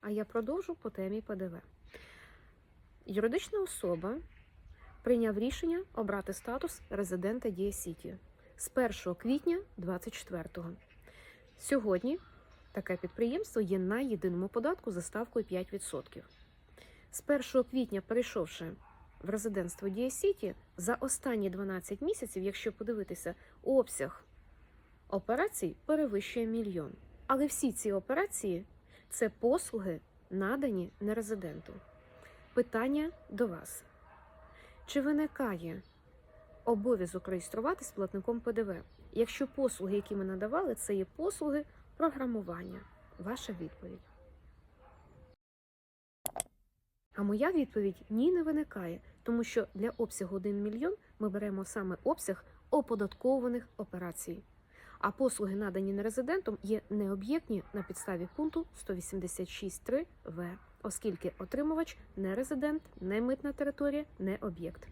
А я продовжу по темі ПДВ. Юридична особа прийняв рішення обрати статус резидента Дія Сіті з 1 квітня 2024 Сьогодні таке підприємство є на єдиному податку за ставкою 5%. З 1 квітня, перейшовши в резидентство Дія Сіті, за останні 12 місяців, якщо подивитися, обсяг операцій перевищує мільйон. Але всі ці операції це послуги, надані нерезиденту. Питання до вас: чи виникає обов'язок реєструватись платником ПДВ, якщо послуги, які ми надавали, це є послуги програмування? Ваша відповідь. А моя відповідь ні, не виникає, тому що для обсягу 1 мільйон ми беремо саме обсяг оподаткованих операцій. А послуги, надані нерезидентом, є необ'єктні на підставі пункту 186.3 В, оскільки отримувач не резидент, не митна територія, не об'єкт.